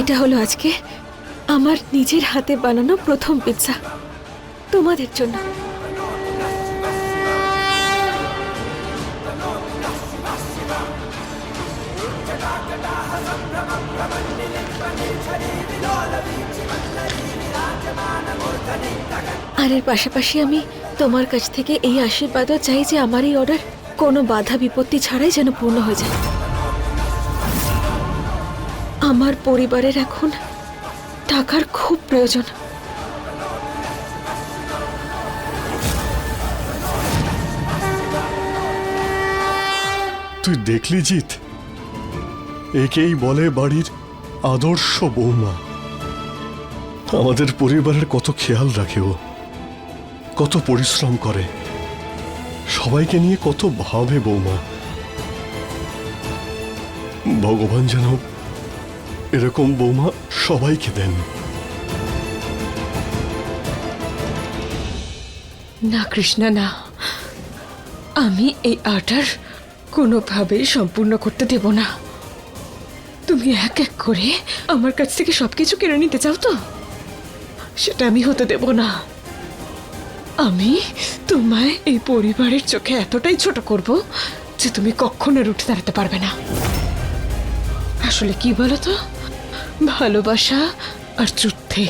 এটা হলো আজকে আমার নিজের হাতে বানানো প্রথম পিৎজা তোমাদের জন্য। আর এর পাশাপাশি আমি তোমার কাছ থেকে এই আশীর্বাদও চাই যে আমার এই অর্ডার কোনো বাধা বিপত্তি ছাড়াই যেন পূর্ণ হয়ে যায়। আমার পরিবারের এখন টাকার খুব প্রয়োজন। তুই দেখলি জিত একেই বলে বাড়ির আদর্শ বৌমা। আমাদের পরিবারের কত খেয়াল রাখে ও। কত পরিশ্রম করে। সবাইকে নিয়ে কত ভাবে বৌমা। ভগবান যেন এরকম বৌমা সবাইকে দেন। না, কৃষ্ণা, না। আমি এই অর্ডার কোনোভাবেই সম্পূর্ণ করতে দেব না। তুমি এক এক করে আমার কাছ থেকে সবকিছু কিনে নিতে চাও তো? সেটা আমি হতে দেব না। আমি তোমায় এই পরিবারের চোখে এতটাই ছোট করব যে তুমি কখনো রুটে দাঁড়াতে পারবে না। আসলে কি বলো তো? ভালোবাসা আর যুদ্ধে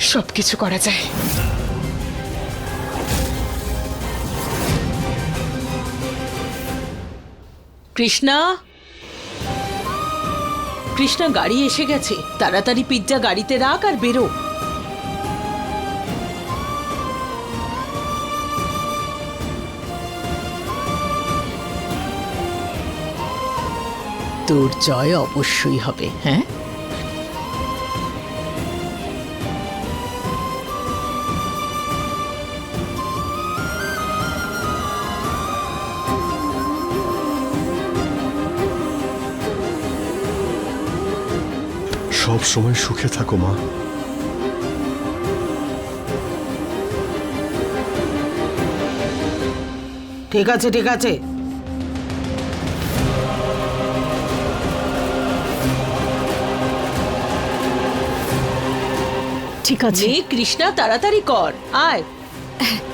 সবকিছু করা যায়। কৃষ্ণা? কৃষ্ণা, গাড়ি এসে গেছে। তাড়াতাড়ি পিৎজা গাড়িতে রাখ আর বেরো। তোর জয় অবশ্যই হবে হ্যাঁ? সব সময় সুখে থাকো মা। ঠিক আছে ঠিক আছে। ঠিক আছে। কৃষ্ণা তাড়াতাড়ি কর। আয়।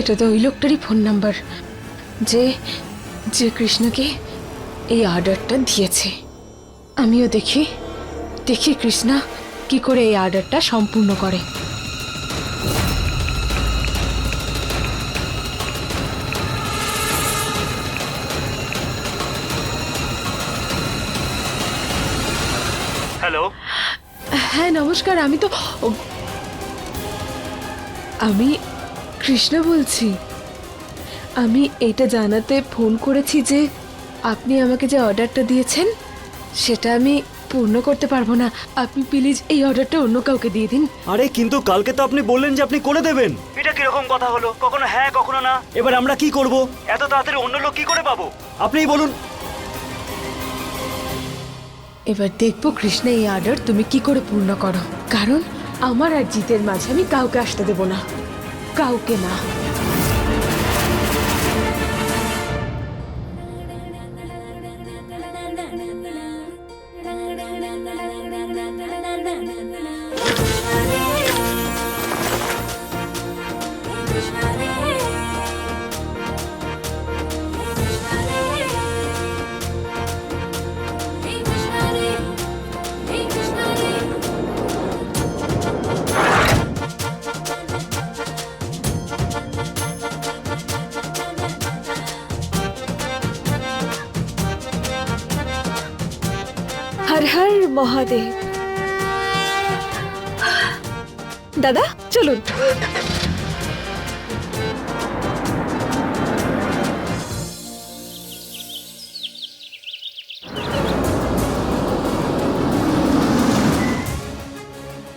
এটা তো ওই লোকটারই ফোন নাম্বার যে যে কৃষ্ণকে এই অর্ডারটা দিয়েছে। আমিও দেখি দেখি কৃষ্ণা কি করে এই অর্ডারটা সম্পূর্ণ করে। হ্যালো হ্যাঁ নমস্কার আমি তো আমি কৃষ্ণ বলছি আমি এটা জানাতে ফোন করেছি যে আপনি আমাকে যে অর্ডারটা দিয়েছেন সেটা আমি পূর্ণ করতে পারব না। আপনি প্লিজ এই অর্ডারটা অন্য কাউকে দিয়ে দিন। আরে কিন্তু কালকে তো আপনি বললেন যে আপনি করে দেবেন। এটা কীরকম কথা হলো? কখনো হ্যাঁ কখনো না? এবার আমরা কি করব? এত তাড়াতাড়ি অন্য লোক কি করে পাবো? আপনিই বলুন। এবার দেখব কৃষ্ণ এই অর্ডার তুমি কি করে পূর্ণ করো। কারণ আমার আর জিতের মাঝে আমি কাউকে আসতে দেব না। কাউকে না। হর হর মহাদেব। দাদা, চলুন।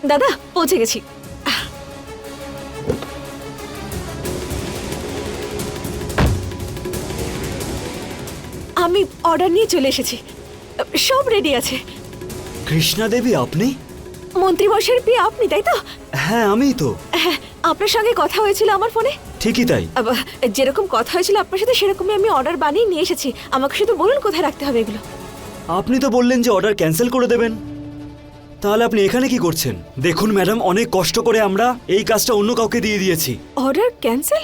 দাদা, পৌঁছে গেছি। আমি অর্ডার নিয়ে চলে এসেছি। সব রেডি আছে। কৃষ্ণা দেবী আপনি? মন্ত্রী মশাইয়ের বিয়ে আপনি তাই তো? হ্যাঁ আমিই তো। হ্যাঁ আপনার সঙ্গে কথা হয়েছিল আমার ফোনে? ঠিকই তাই। আবা, যেরকম কথা হয়েছিল আপনার সাথে সেরকমই আমি অর্ডার বানিয়ে নিয়ে এসেছি। আমাকে শুধু বলুন কোথায় রাখতে হবে এগুলো। আপনি তো বললেন যে অর্ডার ক্যান্সেল করে দেবেন। তাহলে আপনি এখানে কি করছেন? দেখুন ম্যাডাম অনেক কষ্ট করে আমরা এই কাজটা অন্য কাউকে দিয়ে দিয়েছি। Order cancel?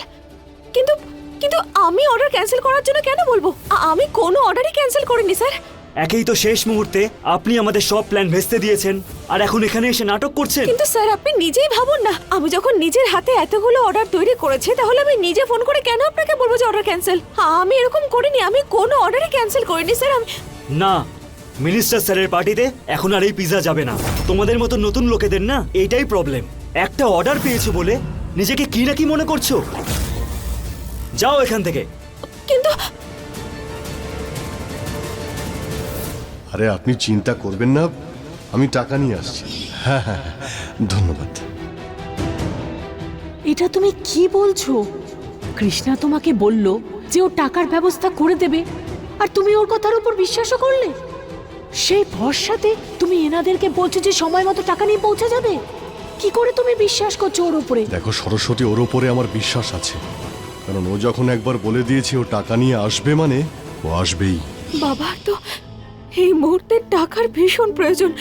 কিন্তু কিন্তু আমি অর্ডার ক্যান্সেল করার জন্য কেন বলব? আ- আমি কোনো অর্ডারই ক্যান্সেল করিনি স্যার। একেই তো শেষ মুহূর্তে। আপনি আমাদের সব প্ল্যান ভেস্তে দিয়েছেন আর এখন এখানে এসে নাটক করছেন? কিন্তু স্যার আপনি নিজেই ভাবুন না। আমি যখন নিজের হাতে এতগুলো অর্ডার তৈরি করেছি তাহলে আমি নিজে ফোন করে কেন আপনাকে বলব যে অর্ডার ক্যান্সেল আমি এরকম করিনি আমি কোনো অর্ডারই ক্যান্সেল করিনি স্যার। আমি না মিনিস্টার স্যারের পার্টিতে এখন আর এই পিজা যাবে না। তোমাদের মতো নতুন লোকেদের না এইটাই প্রবলেম একটা অর্ডার পেয়েছ বলে নিজেকে কি না কি মনে করছ? যাও এখান থেকে। কিন্তু আরে আপনি চিন্তা করবেন না আমি টাকা নিয়ে আসছি। হ্যাঁ হ্যাঁ হ্যাঁ ধন্যবাদ। এটা তুমি কি বলছো? কৃষ্ণা তোমাকে বলল যে ও টাকার ব্যবস্থা করে দেবে আর তুমি ওর কথার উপর বিশ্বাসও করলে? সেই ভরসাতে তুমি এনাদেরকে বলছো যে সময় মতো টাকা নিয়ে পৌঁছে যাবে? কি করে তুমি বিশ্বাস করছ ওর উপরে? দেখো সরস্বতী ওর ওপরে আমার বিশ্বাস আছে। কারণ ও যখন একবার বলে দিয়েছে ও টাকা নিয়ে আসবে মানে ও আসবেই। বাবা তো এই মুহূর্তে টাকার ভীষণ প্রয়োজন।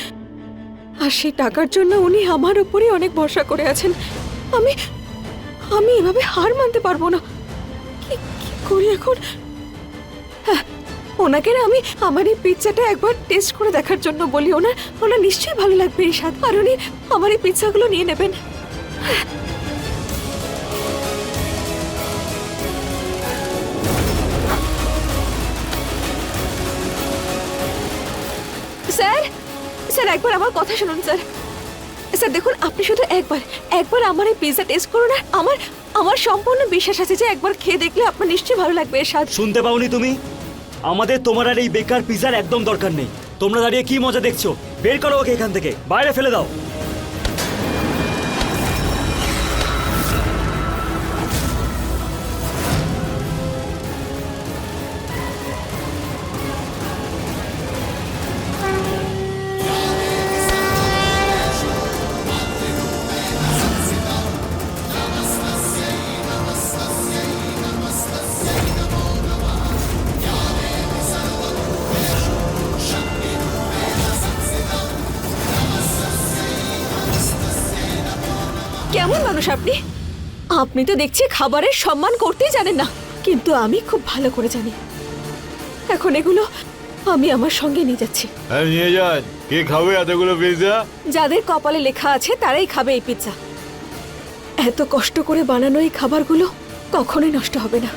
আর সেই টাকার জন্য উনি আমার উপরই অনেক ভরসা করে আছেন। আমি আমি এভাবে হার মানতে পারব না। করি এখন? হ্যাঁ ওনাকে না আমি আমার এই পিৎজাটা একবার টেস্ট করে দেখার জন্য বলি। ওনার ওনার নিশ্চয়ই ভালো লাগবে এই স্বাদ। আর উনি আমার এই পিৎজাগুলো নিয়ে নেবেন। স্যার স্যার, একবার আমার কথা শুনুন, স্যার। স্যার, দেখুন, আপনি শুধু একবার একবার আমার এই পিৎজা টেস্ট করুন আর আমার আমার সম্পূর্ণ বিশ্বাস আছে যে একবার খেয়ে দেখলে আপনার নিশ্চয়ই ভালো লাগবে এর স্বাদ শুনতে পাওনি তুমি? আমাদের তোমার আর এই বেকার পিজার একদম দরকার নেই। তোমরা দাঁড়িয়ে কি মজা দেখছ? বের করো ওকে এখান থেকে। বাইরে ফেলে দাও। কেমন মানুষ আপনি? আপনি তো দেখছি খাবারের সম্মান করতেই জানেন না। কিন্তু আমি খুব ভালো করে জানি। এখন এগুলো আমি আমার সঙ্গে নিয়ে যাচ্ছি। হ্যাঁ নিয়ে যান। কে খাবে এতগুলো পিৎজা যাদের কপালে লেখা আছে তারাই খাবে এই পিৎজা এত কষ্ট করে বানানো এই খাবারগুলো কখনোই নষ্ট হবে না।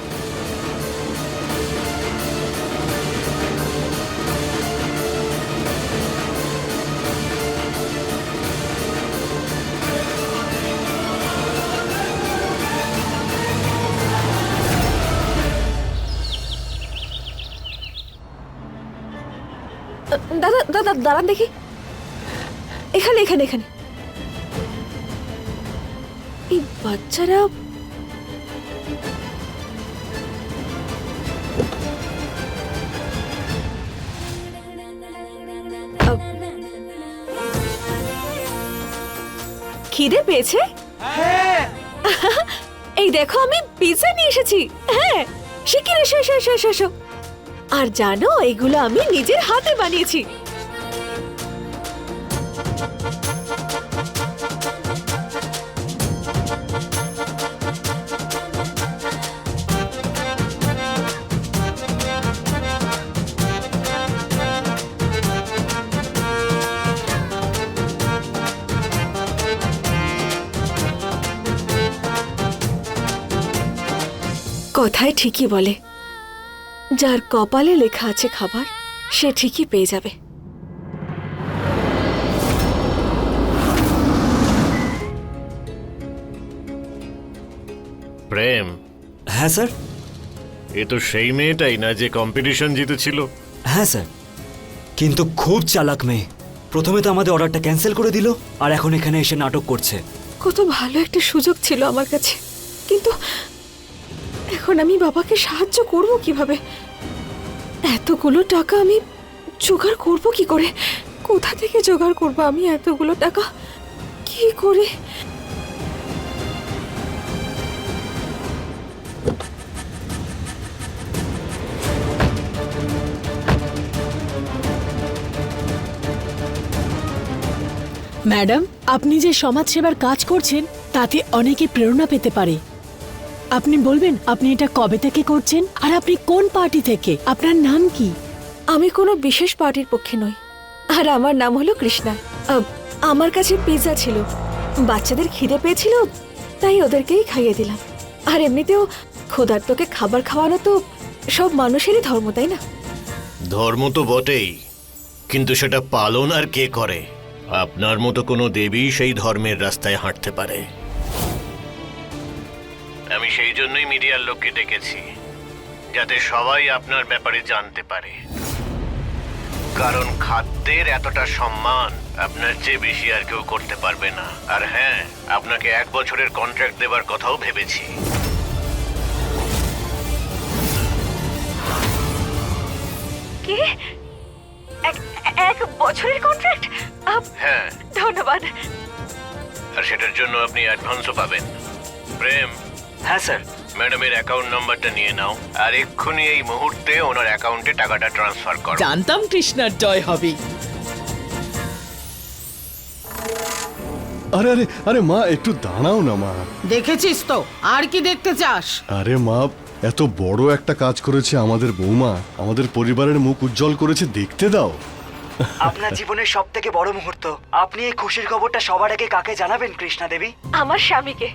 দাদা দাঁড়ান দেখি। এখানে এখানে এখানে। এই বাচ্চারা খিদে পেয়েছে? এই দেখো আমি পিৎজা নিয়ে এসেছি। হ্যাঁ শিখির এসো এসো এসো এসো। আর জানো এগুলো আমি নিজের হাতে বানিয়েছি। কথায় ঠিকই বলে। যার কপালে লেখা আছে খাবার সে ঠিকই পেয়ে যাবে। প্রেম। হ্যাঁ স্যার। এ তো সেই মেয়েটাই না যে কম্পিটিশন জিতেছিল? হ্যাঁ স্যার। কিন্তু খুব চালাক মেয়ে। প্রথমে তো আমাদের অর্ডারটা ক্যান্সেল করে দিল আর এখন এখানে এসে নাটক করছে। কত ভালো একটা সুযোগ ছিল আমার কাছে। কিন্তু এখন আমি বাবাকে সাহায্য করব কীভাবে? এতগুলো টাকা আমি জোগাড় করব কি করে? কোথা থেকে জোগাড় করব আমি এতগুলো টাকা? কি করে? ম্যাডাম, আপনি যে সমাজসেবার কাজ করছেন, তাতে অনেকে প্রেরণা পেতে পারে। আপনি বলবেন আপনি এটা কবে থেকে করছেন? আর আপনি কোন পার্টি থেকে? আপনার নাম কি? আমি কোনো বিশেষ পার্টির পক্ষে নই। আর আমার নাম হলো কৃষ্ণা। আমার কাছে পিৎজা ছিল। বাচ্চাদের খিদে পেয়েছিল তাই ওদেরকেই খাইয়ে দিলাম। আর এমনিতেও ক্ষুধার্তকে খাবার খাওয়ানো তো সব মানুষেরই ধর্ম তাই না? ধর্ম তো বটেই কিন্তু সেটা পালন আর কে করে? আপনার মতো কোনো দেবী সেই ধর্মের রাস্তায় হাঁটতে পারে। সেই জন্যই মিডিয়ার লোককে ডেকেছি যাতে সবাই আপনার ব্যাপারে জানতে পারে। কারণ খাদ্যের এতটা সম্মান আপনার চেয়ে বেশি আর কেউ করতে পারবে না। আর হ্যাঁ আপনাকে এক বছরের কন্ট্রাক্ট দেবার কথাও ভেবেছি। কি? এক বছরের কন্ট্রাক্ট হ্যাঁ। ধন্যবাদ। আর সেটার জন্য আপনি অ্যাডভান্সও পাবেন। প্রেম হ্যাঁ স্যার। ম্যাডামের অ্যাকাউন্ট নাম্বারটা নিয়ে নাও আর এক্ষুনি এই মুহূর্তে ওনার অ্যাকাউন্টে টাকাটা ট্রান্সফার করো। জানতাম কৃষ্ণার জয় হবে। আরে আরে আরে মা একটু দাঁড়াও না মা। দেখেছিস তো? আর কি দেখতে চাস? আরে মা এত বড় একটা কাজ করেছে আমাদের বৌমা। আমাদের পরিবারের মুখ উজ্জ্বল করেছে দেখতে দাও। আপনার জীবনের সব থেকে বড় মুহূর্ত। আপনি এই খুশির খবরটা সবার আগে কাকে জানাবেন কৃষ্ণা দেবী? আমার স্বামীকে।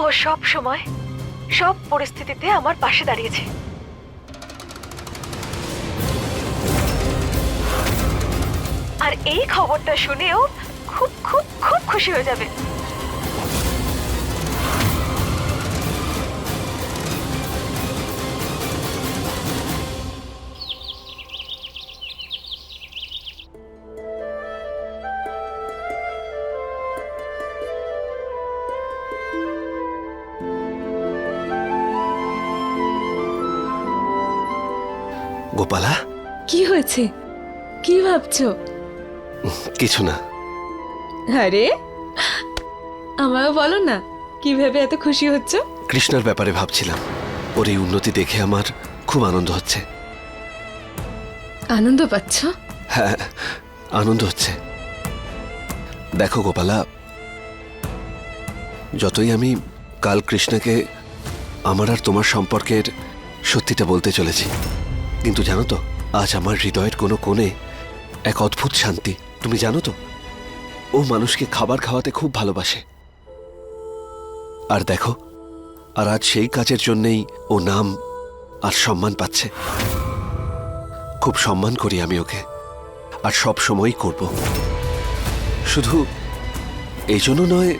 ও সব সময় সব পরিস্থিতিতে আমার পাশে দাঁড়িয়েছে। আর এই খবরটা শুনেও খুব খুব খুব খুশি হয়ে যাবে। গোপালা? কি হয়েছে? কি ভাবছ? কিছু না। আরে আমায় বলো না কি ভেবে এত খুশি হচ্ছ? কৃষ্ণার ব্যাপারে ভাবছিলাম। ওর এই উন্নতি দেখে আমার খুব আনন্দ হচ্ছে। আনন্দ পাচ্ছ? হ্যাঁ আনন্দ হচ্ছে। দেখো গোপালা যতই আমি কাল কৃষ্ণাকে আমার আর তোমার সম্পর্কের সত্যিটা বলতে চলেছি কিন্তু জানো তো, আজ আমার হৃদয়ের কোনো কোণে এক অদ্ভুত শান্তি। তুমি জানো তো, ও মানুষকে খাবার খাওয়াতে খুব ভালোবাসে। আর দেখো, আর আজ সেই কাজের জন্যেই ও নাম আর সম্মান পাচ্ছে। খুব সম্মান করি আমি ওকে, আর সব সময়ই করব। শুধু এই জন্য নয়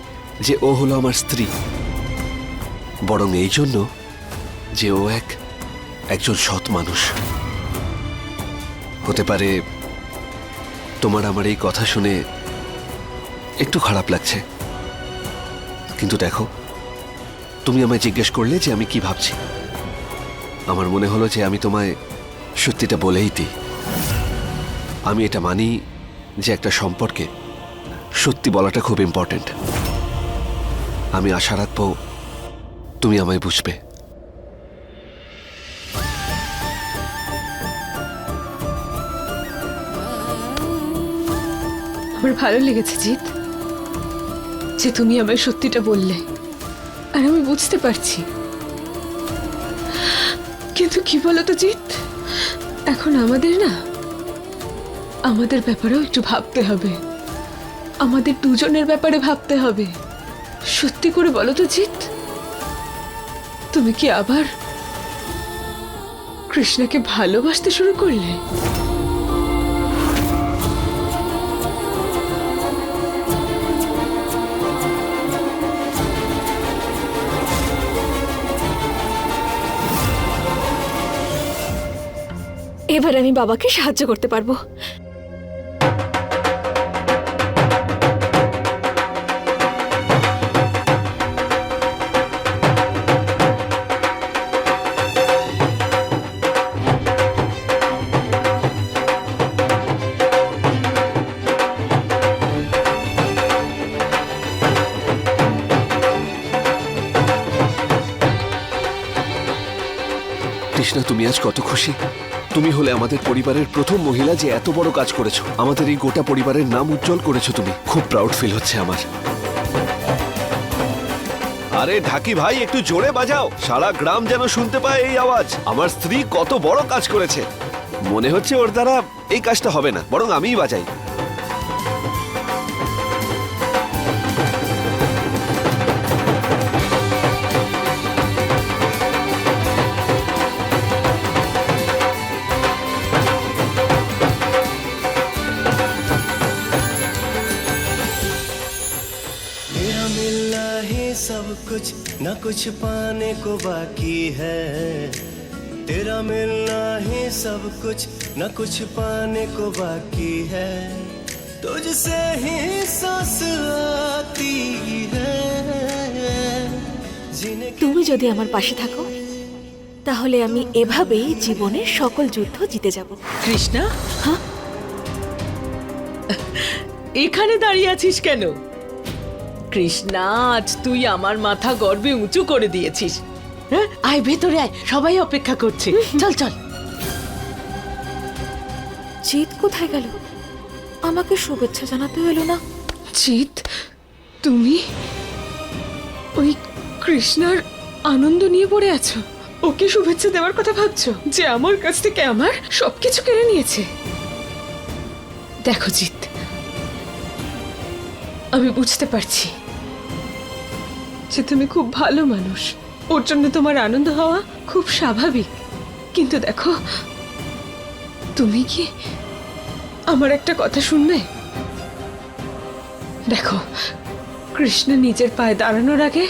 যে ও হলো আমার স্ত্রী, বরং এই জন্য যে ও এক একজন সৎ মানুষ। হতে পারে তোমার আমার এই কথা শুনে একটু খারাপ লাগছে। কিন্তু দেখো, তুমি আমায় জিজ্ঞেস করলে যে আমি কি ভাবছি। আমার মনে হলো যে আমি তোমায় সত্যিটা বলেই দিই। আমি এটা মানি যে একটা সম্পর্কে সত্যি বলাটা খুব ইম্পর্ট্যান্ট আমি আশা রাখব তুমি আমায় বুঝবে। আমার ভালো লেগেছে, জিৎ। যে তুমি আমায় সত্যিটা বললে। আর আমি বুঝতে পারছি। কিন্তু কি বলো তো জিৎ? এখন আমাদের না, আমাদের ব্যাপারেও একটু ভাবতে হবে। আমাদের দুজনের ব্যাপারে ভাবতে হবে। সত্যি করে বলো তো জিৎ? তুমি কি আবার কৃষ্ণাকে ভালোবাসতে শুরু করলে? এবার আমি বাবাকে সাহায্য করতে পারব। তুমি আজ কত খুশি? তুমি হলে আমাদের পরিবারের প্রথম মহিলা যে এত বড় কাজ করেছ। আমাদের এই গোটা পরিবারের নাম উজ্জ্বল করেছ তুমি। খুব প্রাউড ফিল হচ্ছে আমার। আরে ঢাকি ভাই, একটু জোরে বাজাও। সারা গ্রাম যেন শুনতে পায় এই আওয়াজ। আমার স্ত্রী কত বড় কাজ করেছে। মনে হচ্ছে ওর দ্বারা এই কাজটা হবে না, বরং আমিই বাজাই। न कुछ पाने को बाकी है तेरा मिलना ही सब कुछ न कुछ पाने को बाकी है तुझसे ही सांस आती है जीने की তুমি যদি আমার পাশে থাকো তাহলে আমি এভাবেই জীবনের সকল যুদ্ধ জিতে যাব কৃষ্ণা এখানে দাঁড়িয়ে আছিস কেন কৃষ্ণা আজ তুই আমার মাথা গর্বে উঁচু করে দিয়েছিস। হ্যাঁ? আয় ভেতরে আয় সবাই অপেক্ষা করছে। চল চল। জিত কোথায় গেল? আমাকে শুভেচ্ছা জানাতে এলো না। জিৎ তুমি ওই কৃষ্ণার আনন্দ নিয়ে পড়ে আছো? ওকে শুভেচ্ছা দেওয়ার কথা ভাবছ? যে আমার কাছ থেকে আমার সবকিছু কেড়ে নিয়েছে। দেখো জিৎ আমি বুঝতে পারছি যে তুমি খুব ভালো মানুষ। ওর জন্য তোমার আনন্দ হওয়া খুব স্বাভাবিক। কিন্তু দেখো, তুমি কি আমার একটা কথা শুনবে? দেখো, কৃষ্ণ নিজের পায়ে দাঁড়ানোর আগে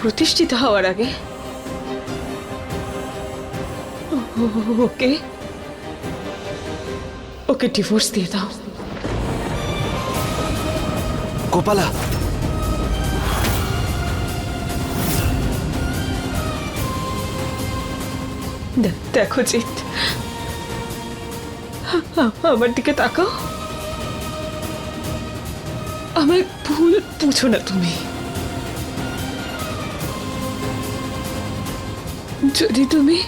প্রতিষ্ঠিত হওয়ার আগে ওকে ওকে ডিভোর্স দিয়ে দাও। গোপালা দে- দেখো জিৎ। আমার দিকে তাকাও। আমায় ভুল বুঝো না তুমি। যদি তুমি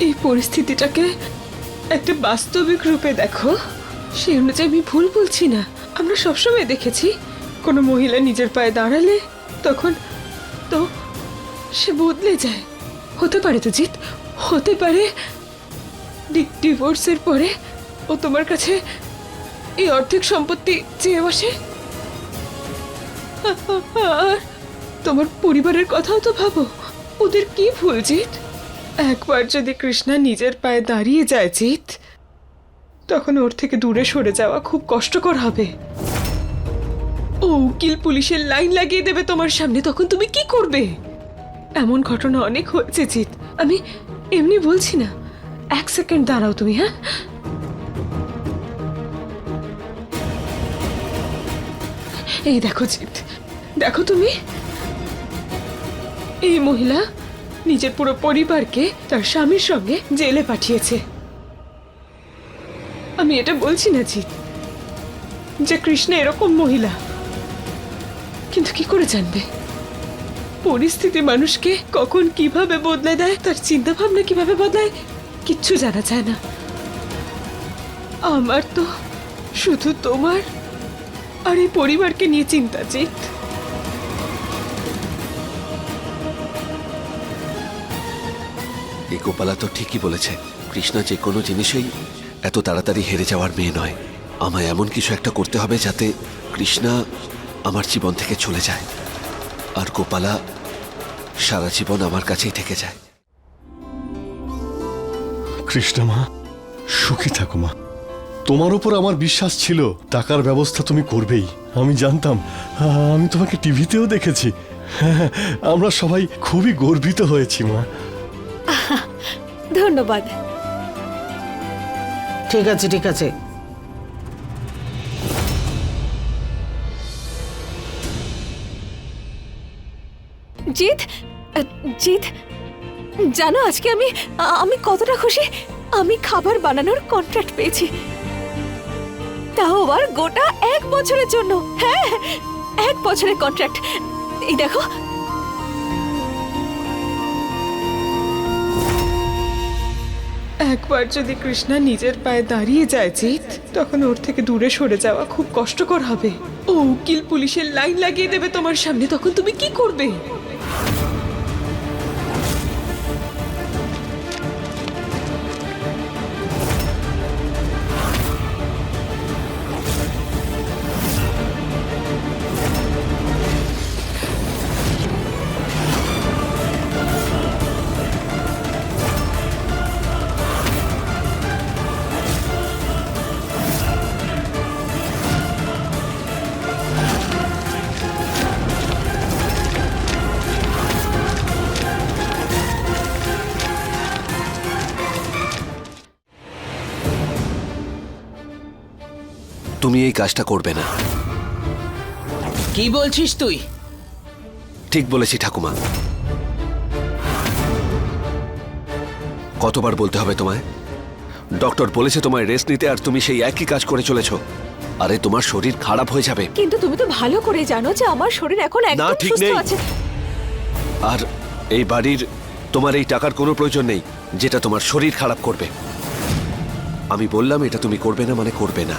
এই পরিস্থিতিটাকে একটা বাস্তবিক রূপে দেখো, সেই অনুযায়ী আমি ভুল বলছি না। আমরা সবসময় দেখেছি কোনো মহিলা নিজের পায়ে দাঁড়ালে তখন তো সে বদলে যায়। হতে পারে তো জিৎ, হতে পারে। ডিভোর্সের পরে ও তোমার কাছে এই অর্ধেক সম্পত্তি চেয়ে বসে? আর তোমার পরিবারের কথাও তো ভাবো। ওদের কি ভুল জিৎ? একবার যদি কৃষ্ণা নিজের পায়ে দাঁড়িয়ে যায় জিৎ, তখন ওর থেকে দূরে সরে যাওয়া খুব কষ্টকর হবে। ও উকিল পুলিশের লাইন লাগিয়ে দেবে তোমার সামনে, তখন তুমি কি করবে? এমন ঘটনা অনেক হয়েছে, জিৎ। আমি এমনি বলছি না। এক সেকেন্ড দাঁড়াও তুমি হ্যাঁ? এই দেখো, জিৎ। দেখো তুমি? এই মহিলা নিজের পুরো পরিবারকে তার স্বামীর সঙ্গে জেলে পাঠিয়েছে। আমি এটা বলছি না, জিৎ, যে কৃষ্ণ এরকম মহিলা। কিন্তু কি করে জানবে? পরিস্থিতি মানুষকে কখন কীভাবে বদলে দেয়, তার চিন্তা ভাবনা কীভাবে বদলায়, কিচ্ছু জানা যায় না। আমার তো শুধু তোমার আর এই পরিবারকে নিয়ে চিন্তা এই গোপালা তো ঠিকই বলেছে, কৃষ্ণা যে কোনো জিনিসেই এত তাড়াতাড়ি হেরে যাওয়ার মেয়ে নয়। আমায় এমন কিছু একটা করতে হবে যাতে কৃষ্ণা আমার জীবন থেকে চলে যায়। আর গোপালা সারা জীবন আমার কাছেই থেকে যায়। কৃষ্ণা মা সুখী থাকো মা। তোমার উপর আমার বিশ্বাস ছিল টাকার ব্যবস্থা তুমি করবেই। আমি জানতাম আমি তোমাকে টিভিতেও দেখেছি। হ্যাঁ, আমরা সবাই খুবই গর্বিত হয়েছি মা। ধন্যবাদ। ঠিক আছে ঠিক আছে। জিৎ জিৎ, জানো আজকে আমি আমি কতটা খুশি। আমি খাবার বানানোর কন্ট্রাক্ট পেয়েছি। তাও আবার গোটা এক বছরের জন্য। হ্যাঁ এক বছরের কন্ট্রাক্ট এই দেখো। একবার যদি কৃষ্ণা নিজের পায়ে দাঁড়িয়ে যায়, জিৎ, তখন ওর থেকে দূরে সরে যাওয়া খুব কষ্টকর হবে। ও উকিল পুলিশের লাইন লাগিয়ে দেবে তোমার সামনে, তখন তুমি কি করবে? Thank you. তুমি এই কাজটা করবে না। কি বলছিস তুই? ঠিক বলেছি ঠাকুমা। কতবার বলতে হবে তোমায়? ডক্টর বলেছে তোমায় রেস্ট নিতে আর তুমি সেই একই কাজ করে চলেছো। আরে তোমার শরীর খারাপ হয়ে যাবে। কিন্তু তুমি তো ভালো করে জানো যে আমার শরীর এখন একদম ঠিক সুস্থ নেই। আছে। আর এই বাড়ির তোমার এই টাকার কোনো প্রয়োজন নেই যেটা তোমার শরীর খারাপ করবে। আমি বললাম এটা তুমি করবে না মানে করবে না।